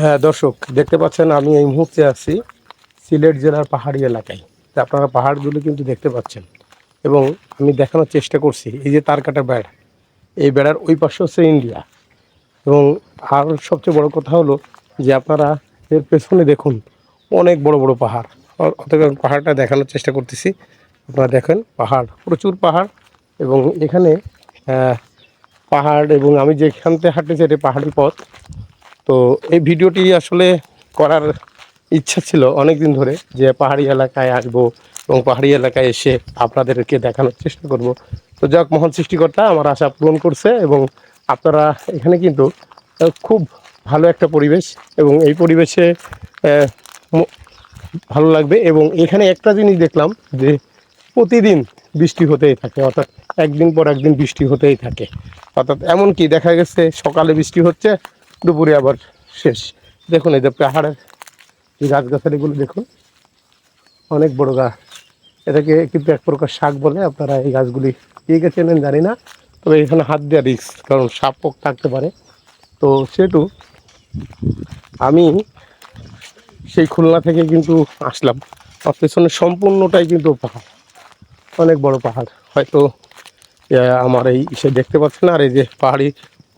হ্যাঁ দর্শক, দেখতে পাচ্ছেন আমি এই মুহূর্তে আছি সিলেট জেলার পাহাড়ি এলাকায়। তা আপনারা পাহাড়গুলো কিন্তু দেখতে পাচ্ছেন এবং আমি দেখানোর চেষ্টা করছি, এই যে তারকাটা বেড়া, এই বেড়ার ওই পাশে হচ্ছে ইন্ডিয়া। এবং আর সবচেয়ে বড় কথা হলো যে আপনারা এর পেছনে দেখুন, অনেক বড় বড় পাহাড়। অতএব পাহাড়টা দেখানোর চেষ্টা করতেছি, আপনারা দেখেন পাহাড়, প্রচুর পাহাড় এবং এখানে পাহাড় এবং আমি যেখান থেকে হাঁটতেছি এটা পাহাড়ি পথ। তো এই ভিডিওটি আসলে করার ইচ্ছা ছিল অনেক দিন ধরে যে পাহাড়ি এলাকায় আসব এবং পাহাড়ি এলাকায় এসে আপনাদেরকে দেখানোর চেষ্টা করব। তো যাক, মহান সৃষ্টিকর্তা আমার আশা পূরণ করছে এবং আপনারা এখানে কিন্তু খুব ভালো একটা পরিবেশ এবং এই পরিবেশে ভালো লাগবে এবং এখানে একটা জিনিস দেখলাম যে প্রতিদিন বৃষ্টি হতেই থাকে, অর্থাৎ একদিন পর একদিন বৃষ্টি হতেই থাকে। অর্থাৎ এমন কি দেখা গেছে সকালে বৃষ্টি হচ্ছে দুপুরে আবার শেষ। দেখুন এই যে পাহাড়ের যে গাছগাছালিগুলো দেখুন। অনেক বড় গাছ। এটাকে কিন্তু এক প্রকার শাক বলে আপনারা এই গাছগুলি দিয়ে গেছেন জানি না। তবে এখানে হাত দেওয়া রিক্স কারণ সাপ পোক থাকতে পারে। তো সেটু আমি সেই খুলনা থেকে কিন্তু আসলাম। আর পেছনে সম্পূর্ণটাই কিন্তু পাহাড়। অনেক বড় পাহাড়। হয়তো আমার এই সে দেখতে পাচ্ছেন আর এই যে পাহাড়ি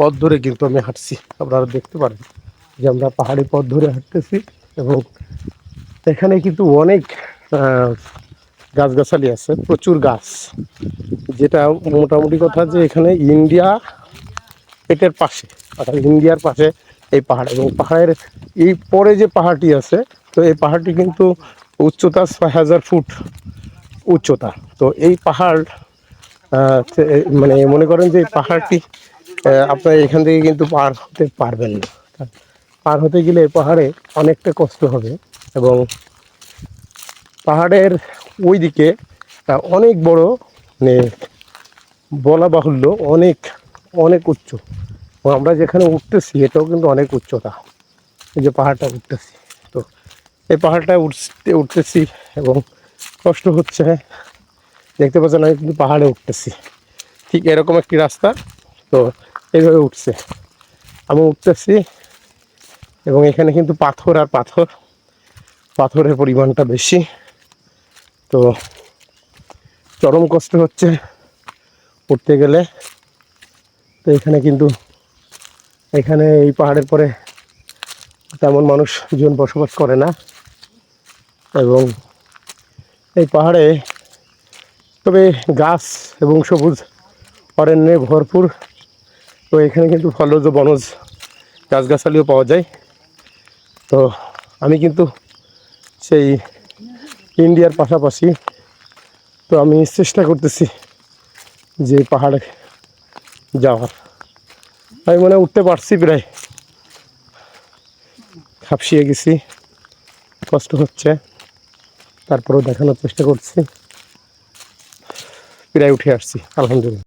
পথ ধরে কিন্তু আমি হাঁটছি। আপনারা দেখতে পারেন যে আমরা পাহাড়ি পথ ধরে হাঁটতেছি এবং এখানে কিন্তু অনেক গাছগাছালি আছে, প্রচুর গাছ। যেটা মোটামুটি কথা যে এখানে ইন্ডিয়া এটার পাশে, অর্থাৎ ইন্ডিয়ার পাশে এই পাহাড় এবং পাহাড়ের এই পরে যে পাহাড়টি আছে, তো এই পাহাড়টি কিন্তু উচ্চতা ছয় হাজার ফুট উচ্চতা। তো এই পাহাড় মানে মনে করেন যে এই পাহাড়টি আপনার এখান থেকে কিন্তু পার হতে পারবেন না। পার হতে গেলে পাহাড়ে অনেকটা কষ্ট হবে এবং পাহাড়ের ওই দিকে অনেক বড় মানে বলা বাহুল্য, অনেক অনেক উচ্চ। আমরা যেখানে উঠতেছি, এটাও কিন্তু অনেক উচ্চতা। এই যে পাহাড়টা উঠতেছি, তো এই পাহাড়টা উঠতে, উঠতেছি এবং কষ্ট হচ্ছে। দেখতে পাচ্ছেন আমি কিন্তু পাহাড়ে উঠতেছি। ঠিক এরকম একটি রাস্তা, তো এইভাবে উঠছে। আমি উঠতেছি এবং এখানে কিন্তু পাথর আর পাথর, পাথরের পরিমাণটা বেশি। তো চরম কষ্ট হচ্ছে উঠতে গেলে। তো এখানে কিন্তু, এখানে এই পাহাড়ের পরে তেমন মানুষ জীবন বসবাস করে না। এবং এই পাহাড়ে তবে গাছ এবং সবুজ অরণ্যে ভরপুর। তো এখানে কিন্তু ফলজ ও বনজ গাছগাছালিও পাওয়া যায়। তো আমি কিন্তু সেই ইন্ডিয়ার পাশাপাশি তো আমি চেষ্টা করতেছি যে পাহাড়ে যাওয়ার। আমি মনে উঠতে পারছি প্রায়। খাপসিয়ে গেছি, কষ্ট হচ্ছে, তারপরেও দেখানোর চেষ্টা করছি। প্রায় উঠে আসছি, আলহামদুলিল্লাহ।